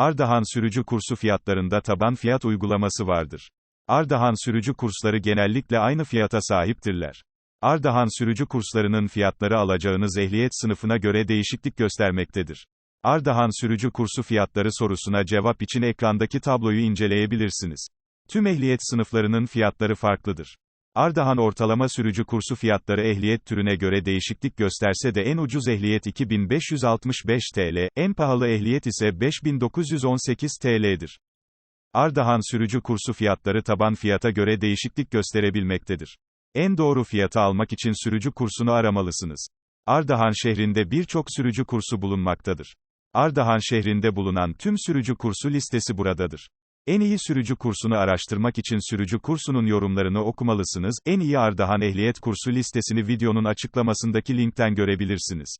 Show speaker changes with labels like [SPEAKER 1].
[SPEAKER 1] Ardahan sürücü kursu fiyatlarında taban fiyat uygulaması vardır. Ardahan sürücü kursları genellikle aynı fiyata sahiptirler. Ardahan sürücü kurslarının fiyatları alacağınız ehliyet sınıfına göre değişiklik göstermektedir. Ardahan sürücü kursu fiyatları sorusuna cevap için ekrandaki tabloyu inceleyebilirsiniz. Tüm ehliyet sınıflarının fiyatları farklıdır. Ardahan ortalama sürücü kursu fiyatları ehliyet türüne göre değişiklik gösterse de en ucuz ehliyet 2565 TL, en pahalı ehliyet ise 5918 TL'dir. Ardahan sürücü kursu fiyatları taban fiyata göre değişiklik gösterebilmektedir. En doğru fiyatı almak için sürücü kursunu aramalısınız. Ardahan şehrinde birçok sürücü kursu bulunmaktadır. Ardahan şehrinde bulunan tüm sürücü kursu listesi buradadır. En iyi sürücü kursunu araştırmak için sürücü kursunun yorumlarını okumalısınız. En iyi Ardahan ehliyet kursu listesini videonun açıklamasındaki linkten görebilirsiniz.